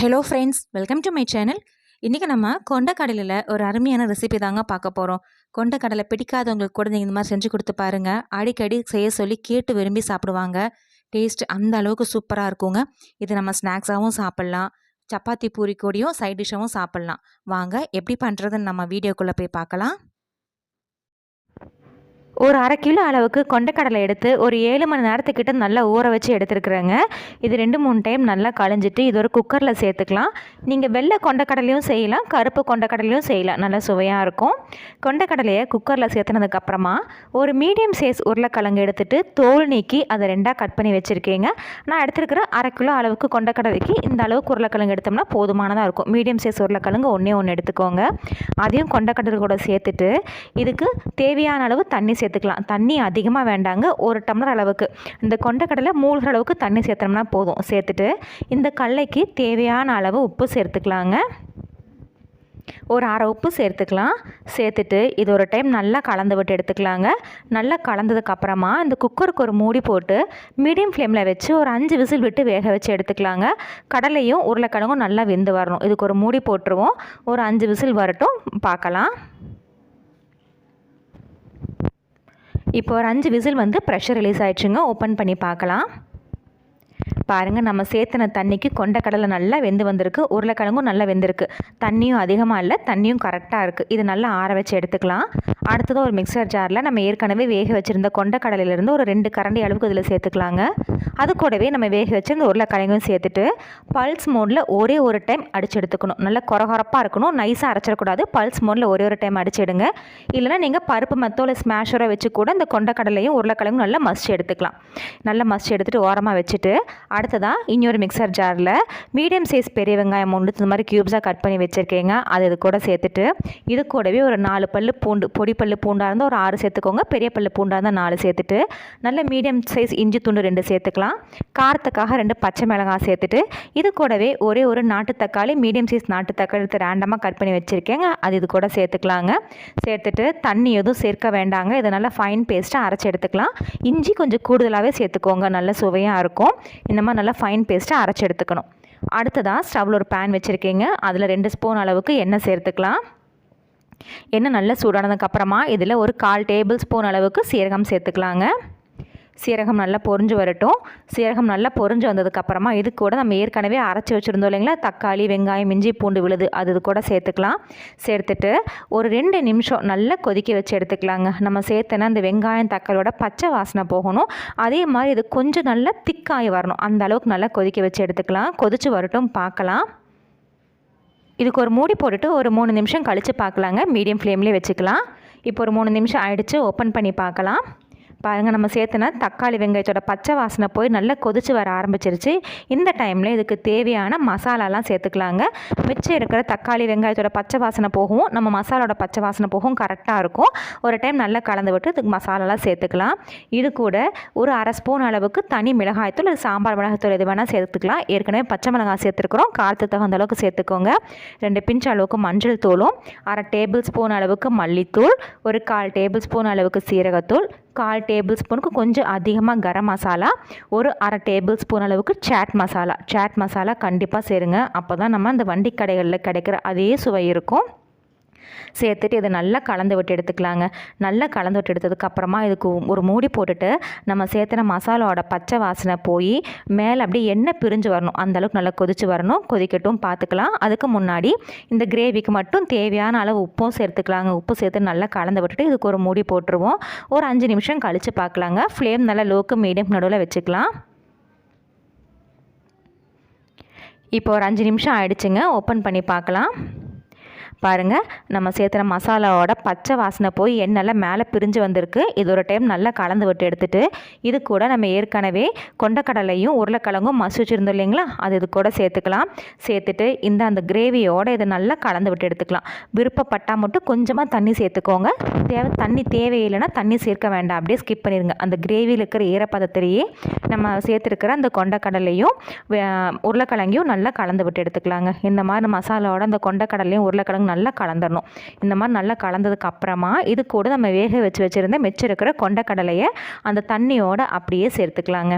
Hello friends welcome to my channel இன்றைக்கி நம்ம கொண்டக்கடலையில் ஒரு அருமையான ரெசிபி தாங்க பார்க்க போகிறோம் கொண்டக்கடலை பிடிக்காதவங்களுக்கு கூட நீங்கள் இந்த மாதிரி செஞ்சு கொடுத்து பாருங்கள் அடிக்கடி செய்ய சொல்லி கேட்டு விரும்பி சாப்பிடுவாங்க. டேஸ்ட் அந்த அளவுக்கு சூப்பராக இருக்குங்க. இது நம்ம ஸ்நாக்ஸாகவும் சாப்பிட்லாம். சப்பாத்தி பூரி கூடியும் சைட் டிஷ்ஷாகவும் சாப்பிட்லாம். வாங்க எப்படி பண்ணுறதுன்னு நம்ம வீடியோக்குள்ளே போய் பார்க்கலாம். ஒரு அரை கிலோ அளவுக்கு கொண்டக்கடலை எடுத்து ஒரு ஏழு மணி நேரத்துக்கிட்ட நல்லா ஊற வச்சு எடுத்துருக்குறேங்க. இது ரெண்டு மூணு டைம் நல்லா களைஞ்சிட்டு இது ஒரு குக்கரில் சேர்த்துக்கலாம். நீங்கள் வெள்ளை கொண்டக்கடலையும் செய்யலாம் கருப்பு கொண்டக்கடலையும் செய்யலாம். நல்லா சுவையாக இருக்கும். கொண்டக்கடலையை குக்கரில் சேர்த்துனதுக்கப்புறமா ஒரு மீடியம் சைஸ் உருளைக்கிழங்கு எடுத்துகிட்டு தோல் நீக்கி அதை ரெண்டாக கட் பண்ணி வச்சுருக்கீங்க. நான் எடுத்துருக்கிற அரை கிலோ அளவுக்கு கொண்டக்கடலைக்கு இந்த அளவுக்கு உருளைக்கிழங்கு எடுத்தோம்னா போதுமானதாக இருக்கும். மீடியம் சைஸ் உருளைக்கிழங்கு ஒன்றே ஒன்று எடுத்துக்கோங்க. அதையும் கொண்டக்கடலை கூட சேர்த்துட்டு இதுக்கு தேவையான அளவு தண்ணி சேர்த்து சேர்த்துக்கலாம். தண்ணி அதிகமாக வேண்டாங்க. ஒரு டம்ளர் அளவுக்கு. இந்த கொண்டக்கடலை மூழ்கிற அளவுக்கு தண்ணி சேர்த்தோம்னா போதும். சேர்த்துட்டு இந்த கடலைக்கு தேவையான அளவு உப்பு சேர்த்துக்கலாங்க. ஒரு அரை உப்பு சேர்த்துக்கலாம். சேர்த்துட்டு இது ஒரு டைம் நல்லா கலந்து விட்டு எடுத்துக்கலாங்க. நல்லா கலந்ததுக்கப்புறமா இந்த குக்கருக்கு ஒரு மூடி போட்டு மீடியம் ஃப்ளேமில் வச்சு ஒரு அஞ்சு விசில் விட்டு வேக வச்சு எடுத்துக்கலாங்க. கடலையும் உருளைக்கிழங்கும் நல்லா வெந்து வரணும். இதுக்கு ஒரு மூடி போட்டுருவோம். ஒரு அஞ்சு விசில் வரட்டும். பார்க்கலாம். இப்போ ஒரு அஞ்சு விசில் வந்து ப்ரெஷர் ரிலீஸ் ஆயிடுச்சுங்க. ஓப்பன் பண்ணி பார்க்கலாம். பாருங்கள் நம்ம சேர்த்துன தண்ணிக்கு கொண்டக்கடலை நல்லா வெந்து வந்திருக்கு. உருளைக்கிழங்கும் நல்லா வெந்திருக்கு. தண்ணியும் அதிகமாக இல்லை தண்ணியும் கரெக்டாக இருக்குது இது நல்லா ஆற வச்சு எடுத்துக்கலாம். அடுத்ததாக ஒரு மிக்சர் ஜாரில் நம்ம ஏற்கனவே வேக வச்சுருந்த கொண்டக்கடலையிலேருந்து ஒரு ரெண்டு கரண்டி அளவுக்கு இதில் சேர்த்துக்கலாங்க. அது கூடவே நம்ம வேக வச்சுருந்த உருளைக்கிழங்கும் சேர்த்துட்டு பல்ஸ் மோடில் ஒரே ஒரு டைம் அடிச்சு எடுத்துக்கணும். நல்லா குறகுறப்பாக இருக்கணும். நைஸாக அரைச்சிடக்கூடாது. பல்ஸ் மோடில் ஒரே ஒரு டைம் அடிச்சிடுங்க இல்லைனா நீங்கள் பருப்பு மத்தோல ஸ்மாஷரை வச்சு கூட இந்த கொண்டக்கடலையும் உருளைக்கிழங்கும் நல்லா மசிச்சு எடுத்துக்கலாம். நல்லா மசிச்சு எடுத்துகிட்டு ஓரமாக வச்சுட்டு அடுத்ததாக இன்னொரு மிக்சர் ஜாரில் மீடியம் சைஸ் பெரிய வெங்காயம் ஒன்று இந்த மாதிரி க்யூப்ஸாக கட் பண்ணி வச்சுருக்கீங்க. அது இது கூட சேர்த்துட்டு இது கூடவே ஒரு நாலு பல்லு பூண்டு பொடி பல்லு பூண்டாக இருந்தால் ஒரு ஆறு சேர்த்துக்கோங்க. பெரிய பல்லு பூண்டாக இருந்தால் நாலு சேர்த்துட்டு நல்ல மீடியம் சைஸ் இஞ்சி துண்டு ரெண்டு சேர்த்துக்கலாம். காரத்துக்காக ரெண்டு பச்சை மிளகாய் சேர்த்துட்டு இது கூடவே ஒரே ஒரு நாட்டு தக்காளி மீடியம் சைஸ் நாட்டு தக்காளி எடுத்து ரேண்டமாக கட் பண்ணி வச்சுருக்கேங்க. அது இது கூட சேர்த்துக்கலாங்க. சேர்த்துட்டு தண்ணி எதுவும் சேர்க்க வேண்டாங்க. இதை நல்லா ஃபைன் பேஸ்ட்டாக அரைச்சி எடுத்துக்கலாம். இஞ்சி கொஞ்சம் கூடுதலாகவே சேர்த்துக்கோங்க. நல்ல சுவையாக இருக்கும். இந்த மாதிரி நல்லா ஃபைன் பேஸ்ட்டாக அரைச்சி எடுத்துக்கணும் அடுத்ததாக ஸ்டவ்வில் ஒரு பேன் வச்சுருக்கீங்க. அதில் ரெண்டு ஸ்பூன் அளவுக்கு எண்ணெய் சேர்த்துக்கலாம். எண்ணெய் நல்லா சூடானதுக்கப்புறமா இதில் ஒரு கால் டேபிள் ஸ்பூன் அளவுக்கு சீரகம் சேர்த்துக்கலாங்க. சீரகம் நல்லா பொரிஞ்சு வரட்டும். சீரகம் நல்லா பொரிஞ்சு வந்ததுக்கப்புறமா இது கூட நம்ம ஏற்கனவே அரைச்சி வச்சுருந்தோம் இல்லைங்களா? தக்காளி வெங்காயம் இஞ்சி பூண்டு விழுது அது இது கூட சேர்த்துக்கலாம். சேர்த்துட்டு ஒரு ரெண்டு நிமிஷம் நல்லா கொதிக்க வச்சு எடுத்துக்கலாங்க. நம்ம சேர்த்தனா அந்த வெங்காயம் தக்காளியோட பச்சை வாசனை போகணும். அதே மாதிரி இது கொஞ்சம் நல்லா திக்காகி வரணும். அந்த அளவுக்கு நல்லா கொதிக்க வச்சு எடுத்துக்கலாம். கொதிச்சு வரட்டும் பார்க்கலாம். இதுக்கு ஒரு மூடி போட்டுட்டு ஒரு மூணு நிமிஷம் கழித்து பார்க்கலாங்க. மீடியம் ஃப்ளேம்லேயே வச்சுக்கலாம். இப்போ ஒரு மூணு நிமிஷம் ஆயிடுச்சு. ஓப்பன் பண்ணி பார்க்கலாம். பாருங்கள் நம்ம சேர்த்துனா தக்காளி வெங்காயத்தோட பச்சை வாசனை போய் நல்லா கொதிச்சு வர ஆரம்பிச்சிருச்சு. இந்த டைமில் இதுக்கு தேவையான மசாலாலாம் சேர்த்துக்கலாங்க. மிச்சம் இருக்கிற தக்காளி வெங்காயத்தோட பச்சை வாசனை போகும். நம்ம மசாலோட பச்சை வாசனை போகும் கரெக்டாக இருக்கும். ஒரு டைம் நல்லா கலந்து விட்டு இதுக்கு மசாலாலாம் சேர்த்துக்கலாம். இது கூட ஒரு அரை ஸ்பூன் அளவுக்கு தனி மிளகாய்த்தூள் சாம்பார் மிளகாய்த்தூள் எது வேணால் சேர்த்துக்கலாம். ஏற்கனவே பச்சை மிளகாய் சேர்த்துருக்குறோம். காரத்துக்கு தகுந்த அளவுக்கு சேர்த்துக்கோங்க. ரெண்டு பிஞ்ச் அளவுக்கு மஞ்சள் தூளும் அரை டேபிள் ஸ்பூன் அளவுக்கு மல்லித்தூள் ஒரு கால் டேபிள் ஸ்பூன் அளவுக்கு சீரகத்தூள் கால் டேபிள் ஸ்பூனுக்கு கொஞ்சம் அதிகமாக கரம் மசாலா ஒரு அரை டேபிள் ஸ்பூன் அளவுக்கு சாட் மசாலா. சாட் மசாலா கண்டிப்பாக சேருங்க. அப்போ தான் நம்ம அந்த வண்டி கடைகளில் கிடைக்கிற அதே சுவை இருக்கும். சேர்த்துட்டு இதை நல்லா கலந்து விட்டு எடுத்துக்கலாங்க. நல்லா கலந்து விட்டு எடுத்ததுக்கப்புறமா இதுக்கு ஒரு மூடி போட்டுட்டு நம்ம சேர்த்துன மசாலாவோட பச்சை வாசனை போய் மேலே அப்படியே எண்ணெய் பிரிஞ்சு வரணும். அந்தளவுக்கு நல்லா கொதிச்சு வரணும். கொதிக்கட்டும் பார்த்துக்கலாம். அதுக்கு முன்னாடி இந்த கிரேவிக்கு மட்டும் தேவையான அளவு உப்பும் சேர்த்துக்கலாங்க. உப்பு சேர்த்து நல்லா கலந்து விட்டுட்டு இதுக்கு ஒரு மூடி போட்டுருவோம். ஒரு அஞ்சு நிமிஷம் கழித்து பார்க்கலாங்க. ஃப்ளேம் நல்லா லோக்கு மீடியம் நடுவில் வச்சுக்கலாம். இப்போ ஒரு அஞ்சு நிமிஷம் ஆயிடுச்சுங்க. ஓப்பன் பண்ணி பார்க்கலாம். பாருங்கள் நம்ம சேர்த்துற மசாலாவோட பச்சை வாசனை போய் எண்ணெய்லாம் மேலே பிரிஞ்சு வந்திருக்கு. இது ஒரு டைம் நல்லா கலந்து விட்டு எடுத்துட்டு இது கூட நம்ம ஏற்கனவே கொண்டக்கடலையும் உருளைக்கிழங்கும் மசி வச்சுருந்தோம் இல்லைங்களா? அது இது கூட சேர்த்துக்கலாம். சேர்த்துட்டு இந்த அந்த கிரேவியோடு இதை நல்லா கலந்து விட்டு எடுத்துக்கலாம். விருப்பப்பட்டால் மட்டும் கொஞ்சமாக தண்ணி சேர்த்துக்கோங்க. தேவை தண்ணி தேவையில்லைன்னா தண்ணி சேர்க்க வேண்டாம். அப்படியே ஸ்கிப் பண்ணிடுங்க அந்த கிரேவியில் இருக்கிற ஈரப்பதத்திலேயே நம்ம சேர்த்துருக்கிற அந்த கொண்டக்கடலையும் உருளைக்கிழங்கையும் நல்லா கலந்து விட்டு எடுத்துக்கலாங்க. இந்த மாதிரி மசாலாவோட அந்த கொண்டக்கடலையும் உருளைக்கிழங்கு நல்லா கலந்துடணும் இந்த மாதிரி நல்லா கலந்ததுக்கு அப்புறமா இது கூட நம்ம வேக வச்சு வச்சுருந்த மிச்சம் இருக்கிற கொண்டக்கடலையை அந்த தண்ணியோடு அப்படியே சேர்த்துக்கலாங்க.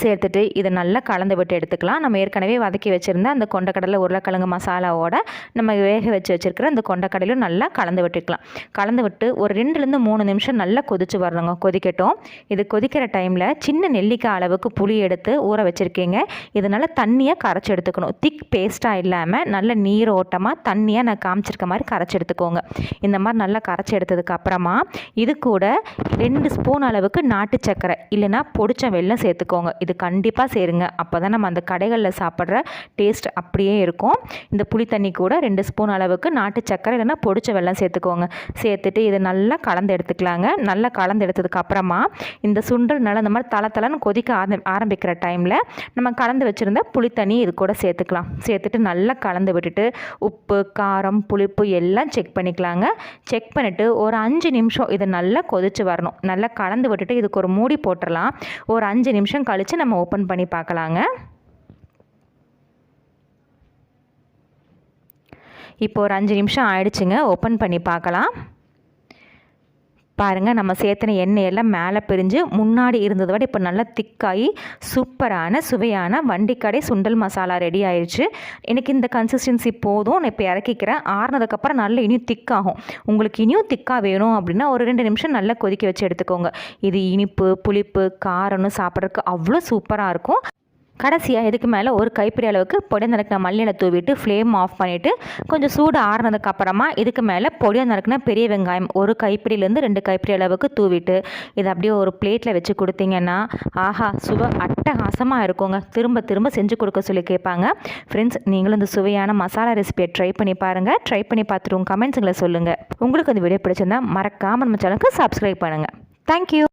சேர்த்துட்டு இதை நல்லா கலந்து விட்டு எடுத்துக்கலாம். நம்ம ஏற்கனவே வதக்கி வச்சுருந்த அந்த கொண்டக்கடலை உருளைக்கிழங்கு மசாலாவோட நம்ம வேக வச்சு வச்சுருக்கிற அந்த கொண்டக்கடலையும் நல்லா கலந்து விட்டுக்கலாம். கலந்து விட்டு ஒரு ரெண்டுலேருந்து மூணு நிமிஷம் நல்லா கொதிச்சு வரணுங்க. கொதிக்கட்டும். இது கொதிக்கிற டைமில் சின்ன நெல்லிக்காய் அளவுக்கு புளி எடுத்து ஊற வச்சுருக்கீங்க. இதனால் தண்ணியாக கரைச்சி எடுத்துக்கணும். திக் பேஸ்ட்டாக இல்லாமல் நல்ல நீரோட்டமாக தண்ணியாக நான் காமிச்சிருக்க மாதிரி கரைச்சி எடுத்துக்கோங்க. இந்த மாதிரி நல்லா கரைச்சி எடுத்ததுக்கு அப்புறமா இது கூட ரெண்டு ஸ்பூன் அளவுக்கு நாட்டு சர்க்கரை இல்லைன்னா பொடிச்ச வெள்ளம் சேர்த்துக்கோங்க. இது கண்டிப்பாக சேருங்க. அப்போ தான் நம்ம அந்த கடைகளில் சாப்பிட்ற டேஸ்ட் அப்படியே இருக்கும். இந்த புளி தண்ணி கூட ரெண்டு ஸ்பூன் அளவுக்கு நாட்டு சக்கரை இல்லைன்னா பொடிச்ச வெள்ளம் சேர்த்துக்கோங்க. சேர்த்துட்டு இதை நல்லா கலந்து எடுத்துக்கலாங்க. நல்லா கலந்து எடுத்ததுக்கப்புறமா இந்த சுண்டல் நல்லா இந்த மாதிரி தலை தலைன்னு கொதிக்க ஆரம்பிக்கிற டைமில் நம்ம கலந்து வச்சுருந்த புளி தண்ணி இது கூட சேர்த்துக்கலாம். சேர்த்துட்டு நல்லா கலந்து விட்டுட்டு உப்பு காரம் புளிப்பு எல்லாம் செக் பண்ணிக்கலாங்க. செக் பண்ணிவிட்டு ஒரு அஞ்சு நிமிஷம் இதை நல்லா கொதிச்சு வரணும். நல்லா கலந்து விட்டுட்டு இதுக்கு ஒரு மூடி போட்டுடலாம் ஒரு அஞ்சு நிமிஷம் கழித்து நம்ம ஓப்பன் பண்ணி பார்க்கலாங்க. இப்போ ஒரு அஞ்சு நிமிஷம் ஆயிடுச்சுங்க. ஓப்பன் பண்ணி பார்க்கலாம். பாருங்கள் நம்ம சேர்த்துன எண்ணெயெல்லாம் மேலே பிரிஞ்சு முன்னாடி இருந்ததை விட இப்போ நல்லா திக்காகி சூப்பரான சுவையான வண்டிக்கடை சுண்டல் மசாலா ரெடி ஆயிடுச்சு எனக்கு இந்த கன்சிஸ்டன்சி போதும். நான் இப்போ இறக்கிக்கிறேன். ஆறுனதுக்கப்புறம் நல்லா இனியும் திக்காகும். உங்களுக்கு இனியும் திக்காக வேணும் அப்படின்னா ஒரு ரெண்டு நிமிஷம் நல்லா கொதிக்க வச்சு எடுத்துக்கோங்க. இது இனிப்பு புளிப்பு காரம்னு சாப்பிட்றதுக்கு அவ்வளோ சூப்பராக இருக்கும். கடைசியாக இதுக்கு மேலே ஒரு கைப்பிடி அளவுக்கு பொடியை நறுக்கின மல்லியில் தூவிட்டு ஃப்ளேம் ஆஃப் பண்ணிவிட்டு கொஞ்சம் சூடு ஆறுனதுக்கு அப்புறமா இதுக்கு மேலே பொடியை நறுக்கின பெரிய வெங்காயம் ஒரு கைப்பிடியிலேருந்து ரெண்டு கைப்பிடி அளவுக்கு தூவிட்டு இதை அப்படியே ஒரு பிளேட்டில் வச்சு கொடுத்தீங்கன்னா ஆஹா சுவை அட்டகாசமாக இருக்குங்க. திரும்ப திரும்ப செஞ்சு கொடுக்க சொல்லி கேட்பாங்க. ஃப்ரெண்ட்ஸ் நீங்களும் இந்த சுவையான மசாலா ரெசிபியை ட்ரை பண்ணி பாருங்கள் ட்ரை பண்ணி பார்த்துட்டு உங்கள் கமெண்ட்ஸுங்களை சொல்லுங்கள் உங்களுக்கு இந்த வீடியோ பிடிச்சிருந்தா மறக்காமல் நம்ம சேனலுக்கு சப்ஸ்கிரைப் பண்ணுங்கள் தேங்க்யூ